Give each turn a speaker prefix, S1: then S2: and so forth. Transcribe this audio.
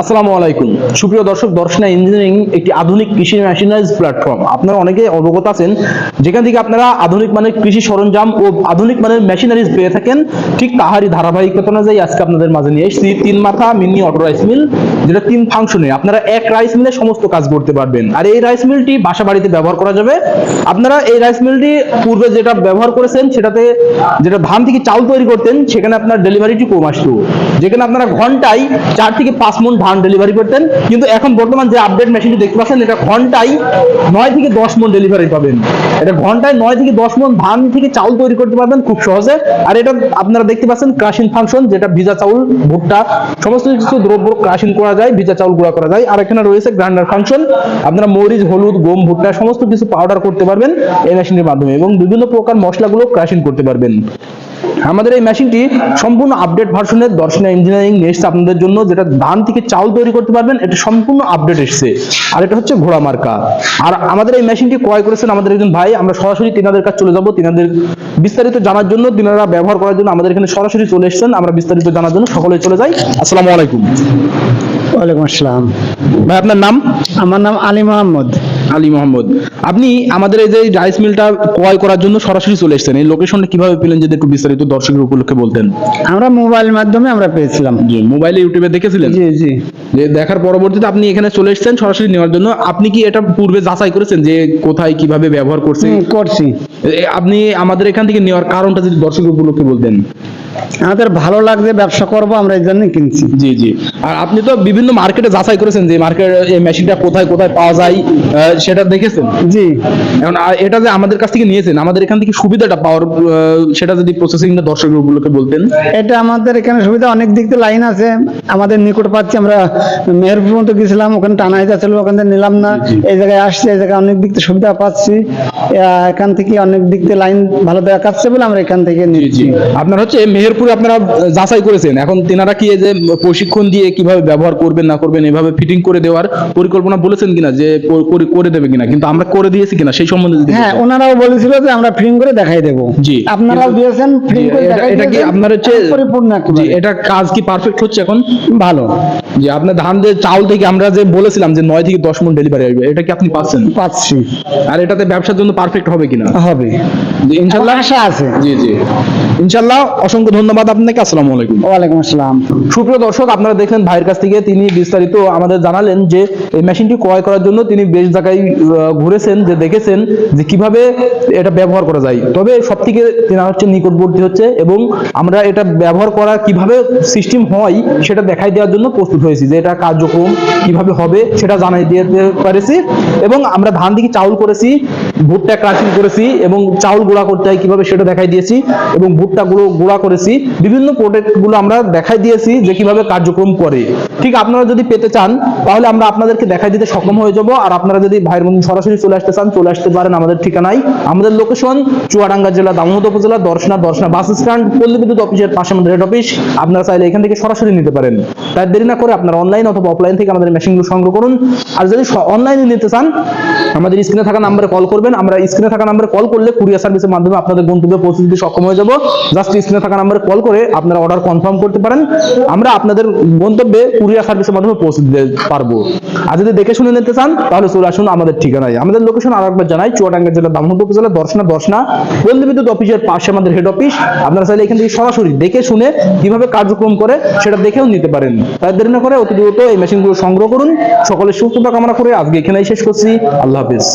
S1: আসসালামু আলাইকুম। সুপ্রিয় দর্শক, দর্শনা ইঞ্জিনিয়ারিং একটি আধুনিক কৃষি মেশিনারিজ প্ল্যাটফর্ম আপনারা অনেকে অবগত আছেন, যেখান থেকে আপনারা আধুনিক মানের কৃষি সরঞ্জাম ও আধুনিক মানের মেশিনারিজ পেয়ে থাকেন, ঠিক তাহারই ধারাবাহিকতা অনুযায়ী আজকে আপনাদের মাঝে নিয়ে এসেছি তিন মাথা মিনি অটো রাইস মিল, যেটা তিন ফাংশনে আপনারা এক রাইস মিলে সমস্ত কাজ করতে পারবেন। আর এই রাইস মিলটি বাসা বাড়িতে ব্যবহার করা যাবে। আপনারা এই রাইস মিলটি পূর্বে যেটা ব্যবহার করেছেন, সেটাতে যেটা ধান থেকে চাল তৈরি করতেন, সেখানে আপনার ডেলিভারিটি কম আসতো। যেখানে আপনারা ঘন্টায় চার থেকে পাঁচ মন ধান ডেলিভারি করতেন। কিন্তু এখন বর্তমান যে আপডেট মেশিনটি দেখতে পাচ্ছেন, এটা ঘন্টায় নয় থেকে দশ মন ডেলিভারি পাবেন। এটা ঘন্টায় নয় থেকে দশ মন ধান থেকে চাউল তৈরি করতে পারবেন খুব সহজে। আর এটা আপনারা দেখতে পাচ্ছেন ক্রাশিং ফাংশন যেটা ভিজা চাউল, ভুট্টা, সমস্ত কিছু দ্রব্য ক্রাশিং করা যায়, ভিজা চাউল গুঁড়া করা যায়। আর এখানে রয়েছে গ্রাইন্ডার ফাংশন আপনারা মরিচ, হলুদ, গম, ভুট্টা, সমস্ত কিছু পাউডার করতে পারবেন এই মেশিনের মাধ্যমে এবং বিভিন্ন প্রকার মশলাগুলো ক্রাশিং করতে পারবেন। আমাদের এই মেশিনটি সম্পূর্ণ আপডেট ভার্সনের দর্শনা ইঞ্জিনিয়ারিং এসছে। আপনাদের জন্য যেটা ধান থেকে চাউল তৈরি করতে পারবেন এটা সম্পূর্ণ আপডেট এসছে। আর এটা হচ্ছে ঘোড়া মার্কা। আর আমাদের এই মেশিনটি ক্রয় করেছেন আমাদের একজন ভাই। আমরা সরাসরি তিনাদের কাছে চলে যাব। তিনাদের বিস্তারিত জানার জন্য তিনারা ব্যবহার করার জন্য আমাদের এখানে সরাসরি চলে এসেছেন। আমরা বিস্তারিত জানার জন্য সকলে চলে যাই। আসসালামু আলাইকুম।
S2: ওয়ালাইকুম আসসালাম।
S1: ভাই আপনার নাম?
S2: আমার নাম আলী মোহাম্মদ।
S1: আলী মোহাম্মদ। আপনি আমাদের এই যে রাইস মিলটা ক্রয় করার জন্য সরাসরি চলে এসেছেন এই লোকেশনটা কীভাবে পেলেন যদি একটু বিস্তারিত দর্শকের উপলক্ষে বলতেন?
S2: আমরা মোবাইল মাধ্যমে আমরা পেয়েছিলাম।
S1: জি মোবাইলে ইউটিউবে দেখেছিলেন?
S2: জি জি।
S1: যে দেখার পরবর্তীতে আপনি এখানে চলে এসেছেন সরাসরি নেওয়ার জন্য। আপনি কি এটা পূর্বে যাচাই করেছেন যে কোথায় কীভাবে ব্যবহার করছে?
S2: করছি।
S1: আপনি আমাদের এখান থেকে নেওয়ার কারণটা যদি দর্শক উপলক্ষে বলতেন।
S2: আমাদের ভালো লাগছে ব্যবসা করব আমরা এই জন্যই কিনছি।
S1: জি জি। আর আপনি তো বিভিন্ন মার্কেটে যাচাই করেছেন যে মার্কেট এই মেশিনটা কোথায় কোথায় পাওয়া যায় সেটা দেখেছেন?
S2: জি।
S1: এখন এটা যে আমাদের কাছ থেকে নিয়েছেন আমাদের এখান থেকে সুবিধাটা পাওয়ার সেটা যদি প্রসেসিংটা দর্শকের উপলক্ষে বলতেন।
S2: এটা আমাদের এখানে সুবিধা অনেক দিক থেকে লাইন আছে। আমাদের নিকট পাচ্ছি আমরা মেহেরপুর পর্যন্ত গেছিলাম ওখানে টানা যাচ্ছিল ওখান থেকে নিলাম না। এই জায়গায় আসছে এই জায়গায় অনেক দিক থেকে সুবিধা পাচ্ছি। এখান থেকে অনেক দিক থেকে লাইন ভালো দেখাচ্ছে বলে আমরা এখান থেকে
S1: জি আপনার হচ্ছে মেহেরপুরে আপনারা যাচাই করেছেন। এখন তেনারা কি যে প্রশিক্ষণ দিয়ে কীভাবে ব্যবহার করবেন না করবেন এভাবে ফিটিং করে দেওয়ার পরিকল্পনা বলেছেন কিনা যে করে- করে দেবে কিনা? কিন্তু আমরা করে দিয়েছি কিনা সেই সম্বন্ধে যদি
S2: হ্যাঁ ওনারাও বলেছিল যে আমরা ফিল্ম করে দেখাই দেবো।
S1: জি।
S2: আপনারাও দিয়েছেন
S1: জি,
S2: ফিল্ম করে দেখাই
S1: এটা কি আপনার হচ্ছে
S2: পরিপূর্ণ
S1: জি এটা কাজ কি পারফেক্ট হচ্ছে এখন?
S2: ভালো।
S1: যে আপনার ধান যে চাউল থেকে আমরা যে বলেছিলাম যে নয় থেকে দশ মন ডেলিভারি আসবে এটা কি আপনি পাচ্ছেন?
S2: পাচ্ছি।
S1: আর এটাতে ব্যবসার জন্য পারফেক্ট হবে কিনা?
S2: হবে।
S1: জি, ইনশাল্লাহ
S2: আশা আছে।
S1: জি জি। ইনশাল্লাহ অসংখ্য ধন্যবাদ আপনাকে। আসসালামু আলাইকুম।
S2: ওয়ালাইকুম আসসালাম।
S1: সুপ্রিয় দর্শক আপনারা দেখলেন ভাইয়ের কাছ থেকে তিনি বিস্তারিত আমাদের জানালেন যে এই মেশিনটি ক্রয় করার জন্য তিনি বেশ জায়গায় আহ, ঘুরেছেন যে দেখেছেন যে কীভাবে এটা ব্যবহার করা যায়। তবে সব থেকে তেনা হচ্ছে নিকটবর্তী হচ্ছে এবং আমরা এটা ব্যবহার করা কীভাবে সিস্টেম হয়, সেটা দেখাই দেওয়ার জন্য প্রস্তুত হয়েছি যে এটা কার্যক্রম কীভাবে হবে, সেটা জানাই দিতে পেরেছি এবং আমরা ধান দিকে চাউল করেছি ভুট্টা ক্রাশিং করেছি এবং চাউল গুঁড়া করতে হয়, কীভাবে সেটা দেখাই দিয়েছি এবং ভুট্টা গুঁড়ো গুঁড়া করেছি। বিভিন্ন প্রোডাক্টগুলো আমরা দেখাই দিয়েছি যে কীভাবে কার্যক্রম করে। ঠিক আপনারা যদি পেতে চান, তাহলে আমরা আপনাদেরকে দেখাই দিতে সক্ষম হয়ে যাব। আর আপনারা যদি ভাইয়ের বন্ধু সরাসরি চলে আসতে চান, চলে আসতে পারেন আমাদের ঠিকানায়। আমাদের লোকেশন চুয়াডাঙ্গা জেলা, দামোদর উপজেলা, দর্শনা দর্শনা বাস স্ট্যান্ড, পল্লী বিদ্যুৎ অফিসের পাশে আমাদের হেড অফিস আপনারা চাইলে এখান থেকে সরাসরি নিতে পারেন। তাই দেরি না করে আপনারা অনলাইন অথবা অফলাইন থেকে আমাদের মেশিনগুলো সংগ্রহ করুন। আর যদি অনলাইনে নিতে চান, আমাদের স্ক্রিনে থাকা নাম্বারে কল করবেন। আমরা স্ক্রিনে থাকা নাম্বারে কল করলে কুরিয়ার সার্ভিসের মাধ্যমে আপনাদের গন্তব্যে পৌঁছে দিতে সক্ষম হয়ে যাব। জাস্ট স্ক্রিনে থাকা নাম্বারে কল করে আপনারা অর্ডার কনফার্ম করতে পারেন। আমরা আপনাদের গন্তব্যে কুরিয়ার সার্ভিসের মাধ্যমে পৌঁছে দিতে পারব। আর যদি দেখে শুনে নিতে চান, তাহলে চলে আসুন আমাদের ঠিকানায়। আমাদের লোকেশন আর একবার জানাই, চুয়াডাঙ্গা জেলা দামোদর উপজেলা দর্শনা দর্শনা। পল্লী বিদ্যুৎ অফিসের পাশে আমাদের হেড অফিস আপনারা চাইলে এখান থেকে সরাসরি দেখে শুনে কীভাবে কার্যক্রম করে সেটা দেখেও নিতে পারেন। তাই দেরি না করে অতি দ্রুত এই মেশিনগুলো সংগ্রহ করুন। সকলের সুস্থতা কামনা করে আজকে এখানেই শেষ করছি। আল্লাহ হাফিজ।